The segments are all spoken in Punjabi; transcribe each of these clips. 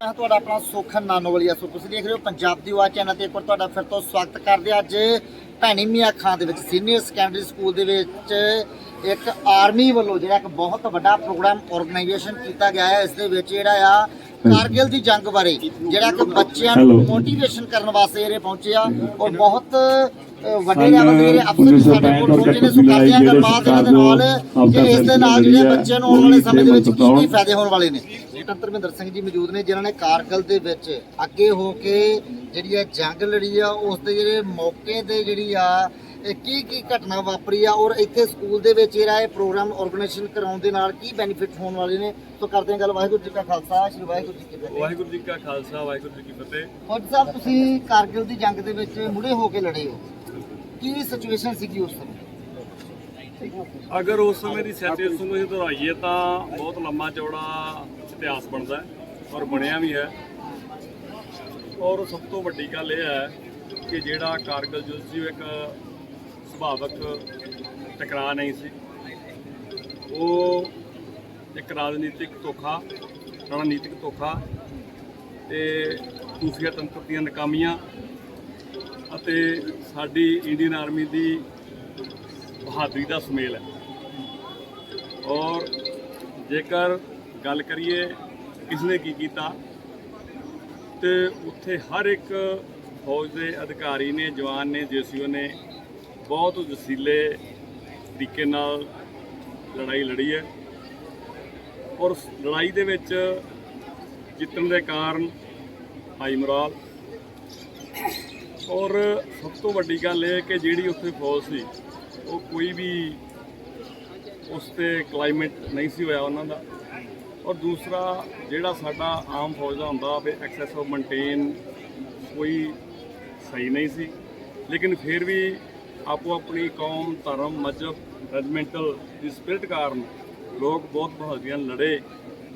ਮੈਂ ਤੁਹਾਡਾ ਆਪਣਾ ਸੋਖਨ ਨਾਨੋਵਾਲੀਆ ਸੋ ਤੁਸੀਂ ਦੇਖ ਰਹੇ ਹੋ ਪੰਜਾਬ ਦੀ ਆਵਾਜ਼ ਚੈਨਲ ਤੇ ਇੱਕ ਵਾਰ ਤੁਹਾਡਾ ਫਿਰ ਤੋਂ ਸਵਾਗਤ ਕਰਦੇ ਅੱਜ ਭੈਣੀ ਮੀਆਂ ਖਾਂ ਦੇ ਵਿੱਚ ਸੀਨੀਅਰ ਸੈਕੰਡਰੀ ਸਕੂਲ ਦੇ ਵਿੱਚ ਇੱਕ ਆਰਮੀ ਵੱਲੋਂ ਜਿਹੜਾ ਇੱਕ ਬਹੁਤ ਵੱਡਾ ਪ੍ਰੋਗਰਾਮ ਆਰਗੇਨਾਈਜੇਸ਼ਨ ਕੀਤਾ ਗਿਆ ਹੈ। ਇਸ ਦੇ ਵਿੱਚ ਜਿਹੜਾ ਆ ਕਾਰਗਿਲ ਦੀ ਜੰਗ ਬਾਰੇ ਜਿਹੜਾ ਕਿ ਬੱਚਿਆਂ ਨੂੰ. ਮੋਟੀਵੇਸ਼ਨ ਕਰਨ ਵਾਸਤੇ ਜਿਹੜੇ ਪਹੁੰਚੇ ਆ ਔਰ ਬਹੁਤ ਵੱਡੇ ਲੈਵਲ ਦੇ ਜਿਹੜੇ ਅਫਸਰ ਸਾਡੇ ਕੋਲ ਪਹੁੰਚੇ ਨੇ ਸੋ ਕਰਦੇ ਆ ਗੱਲਬਾਤ ਦੇ ਨਾਲ ਕਿ ਇਸ ਦੇ ਨਾਲ ਜਿਹੜੇ ਬੱਚਿਆਂ ਨੂੰ ਆਉਣ ਵਾਲੇ ਸਮੇਂ ਦੇ ਵਿੱਚ ਕੀ ਕੀ ਫਾਇਦੇ ਹੋਣ ਵਾਲੇ ਨੇ? ਕੈਪਟਨ ਧਰਮਿੰਦਰ ਸਿੰਘ ਜੀ ਮੌਜੂਦ ਨੇ ਜਿਨ੍ਹਾਂ ਨੇ ਕਾਰਗਲ ਦੇ ਵਿੱਚ ਅੱਗੇ ਹੋ ਕੇ ਜਿਹੜੀ ਆ ਜੰਗ ਲੜੀ ਆ ਉਸ ਦੇ ਜਿਹੜੇ ਮੌਕੇ ਤੇ ਜਿਹੜੀ ਆ ਇਹ ਕੀ ਕੀ ਘਟਨਾ ਵਾਪਰੀ ਆ ਔਰ ਇੱਥੇ ਸਕੂਲ ਦੇ ਵਿੱਚ ਜਿਹੜਾ ਇਹ ਪ੍ਰੋਗਰਾਮ ਆਰਗੇਨਾਈਜੇਸ਼ਨ ਕਰਾਉਣ ਦੇ ਨਾਲ ਕੀ ਬੈਨੀਫਿਟ ਹੋਣ ਵਾਲੇ ਨੇ? ਸੋ ਕਰਦੇ ਹਾਂ ਗੱਲ। ਵਾਹਿਗੁਰੂ ਜੀ ਕਾ ਖਾਲਸਾ ਸ੍ਰੀ ਵਾਹਿਗੁਰੂ ਜੀ ਕੀ ਫਤਿਹ। ਵਾਹਿਗੁਰੂ ਜੀ ਕਾ ਖਾਲਸਾ ਵਾਹਿਗੁਰੂ ਜੀ ਕੀ ਫਤਿਹ। ਫੌਜੀ ਸਾਹਿਬ ਤੁਸੀਂ ਕਾਰਗਿਲ ਦੀ ਜੰਗ ਦੇ ਵਿੱਚ ਮੁੜੇ ਹੋ ਕੇ ਲੜੇ ਹੋ। ਕੀ ਸਿਚੁਏਸ਼ਨ ਸੀਗੀ ਉਸ ਸਮੇਂ? ਅਗਰ ਉਸ ਸਮੇਂ ਦੀ ਸਿਚੁਏਸ਼ਨ ਨੂੰ ਅਸੀਂ ਦੁਹਰਾਈਏ ਤਾਂ ਬਹੁਤ ਲੰਮਾ ਚੌੜਾ ਇਤਿਹਾਸ ਬਣਦਾ ਹੈ ਔਰ ਬਣਿਆ ਵੀ ਹੈ। ਔਰ ਸਭ ਤੋਂ ਵੱਡੀ ਗੱਲ ਇਹ ਹੈ ਕਿ ਜਿਹੜਾ ਕਾਰਗਲ ਯੁੱਧ ਸੀ ਇੱਕ ਸੁਭਾਵਕ ਟਕਰਾਅ ਨਹੀਂ ਸੀ। ਉਹ ਇੱਕ ਰਾਜਨੀਤਿਕ ਧੋਖਾ, ਰਣਨੀਤਿਕ ਧੋਖਾ ਤੇ ਖੂਫੀਆ ਤੰਤਰ ਦੀਆਂ ਨਕਾਮੀਆਂ ਅਤੇ ਸਾਡੀ ਇੰਡੀਅਨ ਆਰਮੀ ਦੀ ਬਹਾਦਰੀ ਦਾ ਸੁਮੇਲ ਹੈ। ਔਰ ਜੇਕਰ ਗੱਲ ਕਰੀਏ ਕਿਸਨੇ ਕੀ ਕੀਤਾ, ਤੇ ਉੱਥੇ ਹਰ ਇੱਕ ਫੌਜ ਦੇ ਅਧਿਕਾਰੀ ਨੇ, ਜਵਾਨ ਨੇ, ਜੇਸੀਓ ਨੇ ਬਹੁਤ ਜਸੀਲੇ ਤਰੀਕੇ ਨਾਲ ਲੜਾਈ ਲੜੀ ਹੈ। ਔਰ ਲੜਾਈ ਦੇ ਵਿੱਚ ਜਿੱਤਣ ਦੇ ਕਾਰਨ ਹਾਈ ਮੋਰਾਲ। ਔਰ ਸਭ ਤੋਂ ਵੱਡੀ ਗੱਲ ਇਹ ਹੈ ਕਿ ਜਿਹੜੀ ਉੱਥੇ ਫੌਜ ਸੀ, ਉਹ ਕੋਈ ਵੀ ਉਸ ਤੇ ਕਲਾਈਮੇਟ ਨਹੀਂ ਸੀ ਹੋਇਆ ਉਹਨਾਂ ਦਾ। ਔਰ ਦੂਸਰਾ, ਜਿਹੜਾ ਸਾਡਾ ਆਮ ਫੌਜ ਦਾ ਹੁੰਦਾ ਵੀ ਐਕਸੈਸ ਆਫ ਮੇਨਟੇਨ ਕੋਈ ਸਹੀ ਨਹੀਂ ਸੀ। ਲੇਕਿਨ ਫਿਰ ਵੀ ਆਪੋ ਆਪਣੀ ਕੌਮ ਧਰਮ ਮਜਹਬ ਰੈਜੀਮੈਂਟਲ ਦੀ ਸਪਿਰਿਟ ਕਾਰਨ ਲੋਕ ਬਹੁਤ ਬਹਾਦਰੀਆਂ ਲੜੇ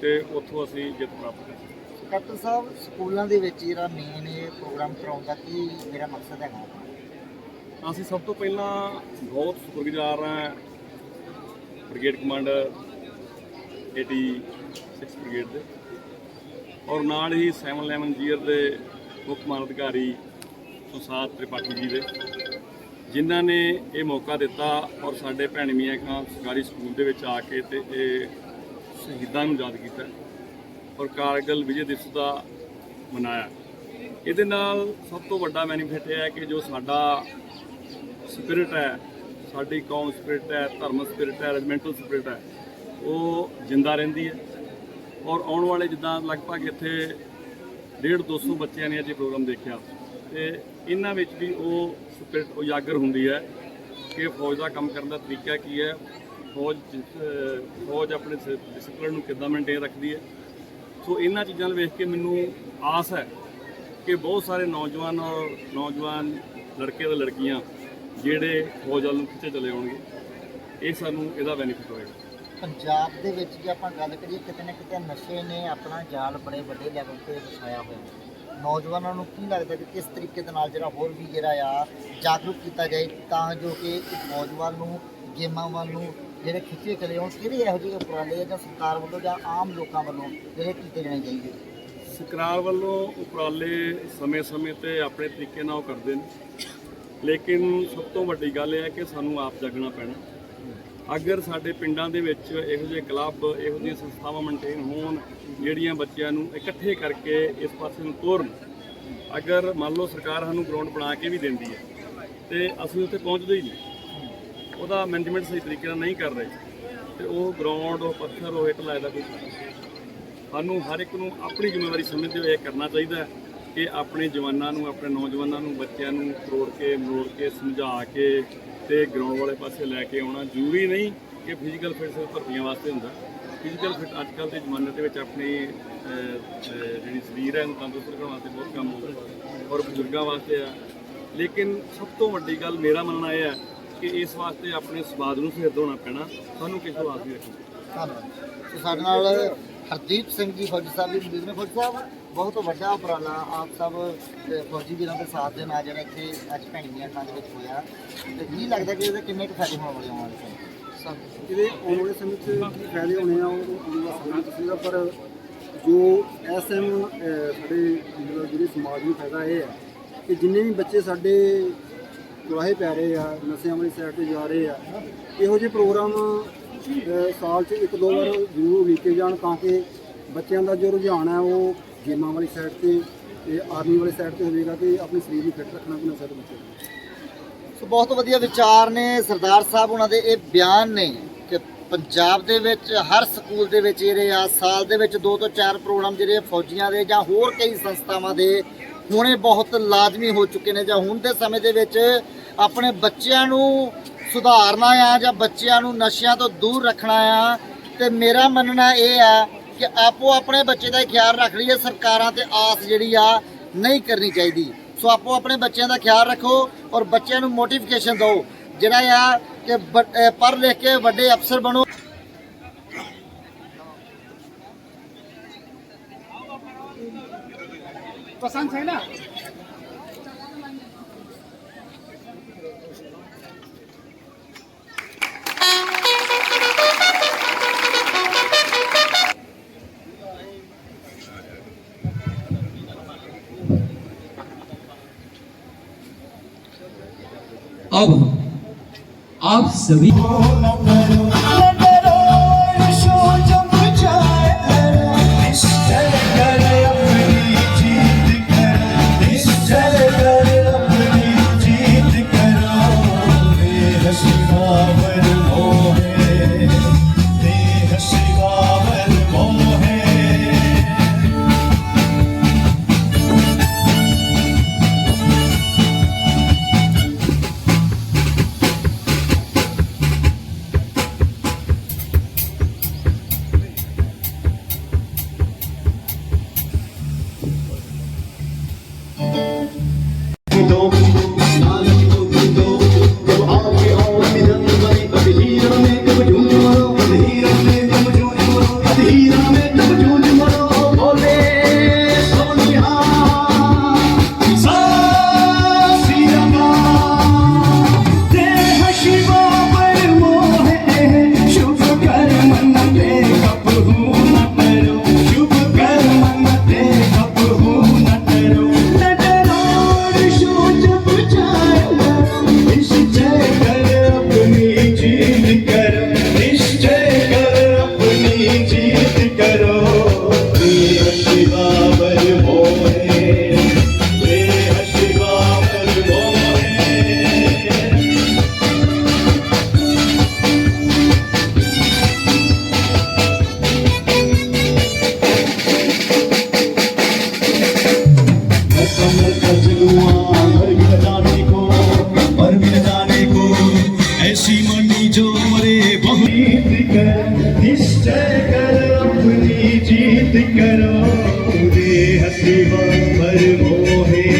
ਤੇ ਉੱਥੋਂ ਅਸੀਂ ਜਿੱਤ ਪ੍ਰਾਪਤ ਕੀਤੀ ਕੈਪਟਨ ਸਾਹਿਬ ਸਕੂਲਾਂ ਦੇ ਵਿੱਚ ਜਿਹੜਾ ਮੇਨ ਇਹ ਪ੍ਰੋਗਰਾਮ ਕਰਾਉਣ ਦਾ ਕੀ ਮੇਰਾ ਮਕਸਦ ਹੈਗਾ? ਅਸੀਂ ਸਭ ਤੋਂ ਪਹਿਲਾਂ ਬਹੁਤ ਸ਼ੁਕਰਗੁਜ਼ਾਰ ਹਾਂ ਬ੍ਰਿਗੇਡ ਕਮਾਂਡਰ 86 ਬ੍ਰਿਗੇਡ ਦੇ ਔਰ ਨਾਲ ਹੀ 711 ਜੀਅਰ ਦੇ ਮੁੱਖ ਮਾਨ ਅਧਿਕਾਰੀ ਸੁਸਾਦ ਤ੍ਰਿਪਾਠੀ ਜੀ ਦੇ। ਜਿਨ੍ਹਾਂ ਨੇ ਇਹ ਮੌਕਾ ਦਿੱਤਾ ਔਰ ਸਾਡੇ ਭੈਣ ਮੀਆਂ ਖਾਂ ਸਰਕਾਰੀ ਸਕੂਲ ਦੇ ਵਿੱਚ ਆ ਕੇ ਤੇ ਇਹ ਸ਼ਹੀਦਾਂ ਨੂੰ ਯਾਦ ਕੀਤਾ ਔਰ ਕਾਰਗਲ ਵਿਜੇ ਦਿਵਸ ਦਾ ਮਨਾਇਆ। ਇਹਦੇ ਨਾਲ ਸਭ ਤੋਂ ਵੱਡਾ ਬੈਨੀਫਿਟ ਇਹ ਹੈ ਕਿ ਜੋ ਸਾਡਾ ਸਪਿਰਿਟ ਹੈ, ਸਾਡੀ ਕੌਮ ਸਪਿਰਿਟ ਹੈ, ਧਰਮ ਸਪਿਰਿਟ ਹੈ ਰੈਜੀਮੈਂਟਲ ਸਪਿਰਿਟ ਹੈ, ਉਹ ਜਿੰਦਾ ਰਹਿੰਦੀ ਹੈ। ਔਰ ਆਉਣ ਵਾਲੇ ਜਿੱਦਾਂ ਲਗਭਗ ਇੱਥੇ 1.5 200 ਬੱਚਿਆਂ ਨੇ ਅੱਜ ਇਹ ਪ੍ਰੋਗਰਾਮ ਦੇਖਿਆ। ਤੇ ਇਹਨਾਂ ਵਿੱਚ ਵੀ ਉਹ ਸਪਿਰਿਟ ਉਜਾਗਰ ਹੁੰਦੀ ਹੈ ਕਿ ਫੌਜ ਦਾ ਕੰਮ ਕਰਨ ਦਾ ਤਰੀਕਾ ਕੀ ਹੈ। ਫੌਜ ਫੌਜ ਆਪਣੇ ਡਿਸਪਲਿਨ ਨੂੰ ਕਿੱਦਾਂ ਮੇਨਟੇਨ ਰੱਖਦੀ ਹੈ। ਸੋ ਇਹਨਾਂ ਚੀਜ਼ਾਂ ਨੂੰ ਵੇਖ ਕੇ ਮੈਨੂੰ ਆਸ ਹੈ ਕਿ ਬਹੁਤ ਸਾਰੇ ਨੌਜਵਾਨ ਔਰ ਨੌਜਵਾਨ ਲੜਕੇ ਤੇ ਲੜਕੀਆਂ ਜਿਹੜੇ ਫੌਜ ਵੱਲ ਖਿੱਚੇ ਚਲੇ ਆਉਣਗੇ ਇਹ ਸਾਨੂੰ ਇਹਦਾ ਬੈਨੀਫਿਟ ਹੋਏਗਾ। ਪੰਜਾਬ ਦੇ ਵਿੱਚ ਜੇ ਆਪਾਂ ਗੱਲ ਕਰੀਏ, ਕਿਤੇ ਨਾ ਕਿਤੇ ਨਸ਼ੇ ਨੇ ਆਪਣਾ ਜਾਲ ਬੜੇ ਵੱਡੇ ਲੈਵਲ ਤੇ ਵਿਛਾਇਆ ਹੋਇਆ। ਨੌਜਵਾਨਾਂ ਨੂੰ ਕੀ ਲੱਗਦਾ ਕਿ ਕਿਸ ਤਰੀਕੇ ਦੇ ਨਾਲ ਜਿਹੜਾ ਹੋਰ ਵੀ ਜਿਹੜਾ ਆ ਜਾਗਰੂਕ ਕੀਤਾ ਜਾਏ ਤਾਂ ਜੋ ਕਿ ਇੱਕ ਨੌਜਵਾਨ ਨੂੰ, ਗੇਮਾਂ ਵੱਲ ਨੂੰ ਜਿਹੜੇ ਖਿੱਚੇ ਚਲੇ ਹੋਣ ਕਿਹੜੇ ਇਹੋ ਜਿਹੇ ਉਪਰਾਲੇ ਆ ਜਾਂ ਸਰਕਾਰ ਵੱਲੋਂ ਜਾਂ ਆਮ ਲੋਕਾਂ ਵੱਲੋਂ ਜਿਹੜੇ ਕੀਤੇ ਜਾਣੇ ਚਾਹੀਦੇ? ਸਰਕਾਰ ਵੱਲੋਂ ਉਪਰਾਲੇ ਸਮੇਂ-ਸਮੇਂ ਤੇ ਆਪਣੇ ਤਰੀਕੇ ਨਾਲ ਉਹ ਕਰਦੇ ਨੇ। ਲੇਕਿਨ ਸਭ ਤੋਂ ਵੱਡੀ ਗੱਲ ਇਹ ਹੈ ਕਿ ਸਾਨੂੰ ਆਪ ਜਾਗਣਾ ਪੈਣਾ। ਅਗਰ ਸਾਡੇ ਪਿੰਡਾਂ ਦੇ ਵਿੱਚ ਇਹੋ ਜਿਹੇ ਕਲੱਬ, ਇਹੋ ਜਿਹੀਆਂ ਸੰਸਥਾਵਾਂ ਮੇਨਟੇਨ ਹੋਣ, ਜਿਹੜੀਆਂ ਬੱਚਿਆਂ ਨੂੰ ਇਕੱਠੇ ਕਰਕੇ ਇਸ ਪਾਸੇ ਨੂੰ ਤੋਰਨ, ਅਗਰ ਮੰਨ ਲਓ ਸਰਕਾਰ ਸਾਨੂੰ ਗਰਾਊਂਡ ਬਣਾ ਕੇ ਵੀ ਦਿੰਦੀ ਹੈ, ਤੇ ਅਸੀਂ ਉੱਥੇ ਪਹੁੰਚਦੇ ਹੀ ਨਹੀਂ। ਉਹਦਾ ਮੈਨੇਜਮੈਂਟ ਸਹੀ ਤਰੀਕੇ ਨਾਲ ਨਹੀਂ ਕਰ ਰਹੇ। ਤੇ ਉਹ ਗਰਾਊਂਡ ਉਹ ਪੱਥਰ, ਉਹ ਇੱਟ ਲਾਇਦਾ ਕੋਈ ਸਾਨੂੰ ਹਰ ਇੱਕ ਨੂੰ ਆਪਣੀ ਜ਼ਿੰਮੇਵਾਰੀ ਸਮਝਦੇ ਹੋਏ ਇਹ ਕਰਨਾ ਚਾਹੀਦਾ ਕਿ ਆਪਣੇ ਜਵਾਨਾਂ ਨੂੰ, ਆਪਣੇ ਨੌਜਵਾਨਾਂ ਨੂੰ, ਬੱਚਿਆਂ ਨੂੰ ਕਰੋੜ ਕੇ ਮਰੋੜ ਕੇ, ਸਮਝਾ ਕੇ ਤੇ ਗਰਾਊਂਡ ਵਾਲੇ ਪਾਸੇ ਲੈ ਕੇ ਆਉਣਾ ਜ਼ਰੂਰੀ ਨਹੀਂ ਕਿ ਫਿਜ਼ੀਕਲ ਫਿਟ ਸਿਰਫ ਭਰਤੀਆਂ ਵਾਸਤੇ ਹੁੰਦਾ। ਫਿਜ਼ੀਕਲ ਫਿਟ ਅੱਜ ਕੱਲ੍ਹ ਦੇ ਜ਼ਮਾਨੇ ਦੇ ਵਿੱਚ ਆਪਣੀ ਜਿਹੜੀ ਸਰੀਰ ਹੈ, ਉਹਨੂੰ ਤੰਦਰੁਸਤ ਰੱਖਣ ਵਾਸਤੇ ਬਹੁਤ ਕੰਮ ਹੁੰਦਾ ਔਰ ਬਜ਼ੁਰਗਾਂ ਵਾਸਤੇ ਆ। ਲੇਕਿਨ ਸਭ ਤੋਂ ਵੱਡੀ ਗੱਲ ਮੇਰਾ ਮੰਨਣਾ ਇਹ ਹੈ ਕਿ ਇਸ ਵਾਸਤੇ ਆਪਣੇ ਸਵਾਦ ਨੂੰ ਸਿਰ ਹੋਣਾ ਪੈਣਾ। ਸਾਨੂੰ ਕਿਸੇ ਵਾਸਤੇ ਨਹੀਂ ਰੱਖਣਾ। ਧੰਨਵਾਦ। ਸਾਡੇ ਨਾਲ ਹਰਦੀਪ ਸਿੰਘ ਜੀ ਫੌਜੀ ਸਾਹਿਬ ਵੀ ਮੌਜੂਦ ਨੇ। ਫੌਜੀ ਸਾਹਿਬ ਬਹੁਤ ਵੱਡਾ ਉਪਰਾਲਾ ਆਪ ਸਭ ਅਹ, ਫੌਜੀ ਵੀਰਾਂ ਦੇ ਸਾਥ ਦੇ ਨਾਲ ਜਿਹੜਾ ਇੱਥੇ ਅੱਜ ਭੈਣੀਆਂ ਖਾਂ ਦੇ ਵਿੱਚ ਹੋਇਆ। ਤੇ ਕੀ ਲੱਗਦਾ ਕਿ ਇਹਦੇ ਕਿੰਨੇ ਕੁ ਫਾਇਦੇ ਹੋਣ ਵਾਲੇ ਹੋਣ ਵਾਲੇ ਇਹਦੇ ਆਉਣ ਵਾਲੇ ਸਮੇਂ 'ਚ ਕੀ ਫਾਇਦੇ ਹੋਣੇ ਆ ਉਹ ਆਉਣ ਵਾਲਾ ਸਮਾਂ ਦੱਸੇਗਾ ਪਰ ਜੋ ਇਸ ਟਾਈਮ ਸਾਡੇ ਮਤਲਬ ਜਿਹੜੇ ਸਮਾਜ ਨੂੰ ਫਾਇਦਾ ਇਹ ਹੈ ਕਿ ਜਿੰਨੇ ਵੀ ਬੱਚੇ ਸਾਡੇ ਦੁਆਹੇ ਪੈ ਰਹੇ ਆ ਨਸ਼ਿਆਂ ਵਾਲੀ ਸਾਈਡ ਤੇ ਜਾ ਰਹੇ ਆ ਇਹੋ ਜਿਹੇ ਪ੍ਰੋਗਰਾਮ ਅਹ, ਸਾਲ 'ਚ ਇੱਕ ਦੋ ਵਾਰ ਜ਼ਰੂਰ ਉਲੀਕੇ ਜਾਣ ਤਾਂ ਕਿ ਬੱਚਿਆਂ ਦਾ ਜੋ ਰੁਝਾਨ ਹੈ ਉਹ ਗੇਮਾਂ ਵਾਲੀ ਸਾਈਡ ਤੇ ਤੇ ਆਰਮੀ ਵਾਲੀ ਸਾਈਡ ਤੇ ਹੋਵੇਗਾ ਕਿ ਆਪਣੇ ਸਰੀਰ ਨੂੰ ਫਿੱਟ ਰੱਖਣਾ ਵੀ ਨਸ਼ਾ ਤੋਂ ਬਚੇ ਸੋ ਬਹੁਤ ਵਧੀਆ ਵਿਚਾਰ ਨੇ ਸਰਦਾਰ ਸਾਹਿਬ ਉਹਨਾਂ ਦੇ। ਇਹ ਬਿਆਨ ਨੇ ਕਿ ਪੰਜਾਬ ਦੇ ਵਿੱਚ ਹਰ ਸਕੂਲ ਦੇ ਵਿੱਚ ਜਿਹੜੇ ਆ, ਸਾਲ ਦੇ ਵਿੱਚ ਦੋ ਤੋਂ ਚਾਰ ਪ੍ਰੋਗਰਾਮ ਜਿਹੜੇ ਫੌਜੀਆਂ ਦੇ ਜਾਂ ਹੋਰ ਕਈ ਸੰਸਥਾਵਾਂ ਦੇ ਹੁਣੇ ਬਹੁਤ ਲਾਜ਼ਮੀ ਹੋ ਚੁੱਕੇ ਨੇ ਜਾਂ ਹੁਣ ਦੇ ਸਮੇਂ ਦੇ ਵਿੱਚ ਆਪਣੇ ਬੱਚਿਆਂ ਨੂੰ ਸੁਧਾਰਨਾ ਆ ਜਾਂ ਬੱਚਿਆਂ ਨੂੰ ਨਸ਼ਿਆਂ ਤੋਂ ਦੂਰ ਰੱਖਣਾ ਆ। ਤੇ ਮੇਰਾ ਮੰਨਣਾ ਇਹ ਆ ਕਿ ਆਪੋ ਆਪਣੇ ਬੱਚੇ ਦਾ ਖਿਆਲ ਰੱਖ ਲਈਏ, ਸਰਕਾਰਾਂ ਤੇ ਆਸ ਜਿਹੜੀ ਆ ਨਹੀਂ ਕਰਨੀ ਚਾਹੀਦੀ। ਸੋ ਆਪੋ ਆਪਣੇ ਬੱਚਿਆਂ ਦਾ ਖਿਆਲ ਰੱਖੋ ਔਰ ਬੱਚਿਆਂ ਨੂੰ ਮੋਟੀਫਿਕੇਸ਼ਨ ਦਿਓ। ਜਿਹੜਾ ਆ ਕਿ ਪੜ੍ਹ ਲਿਖ ਕੇ ਵੱਡੇ ਅਫਸਰ ਬਣੋ। ਪਸੰਦ ਹੈ ਨਾ? आप सभी jogo करो रे हसीबा पर मोहे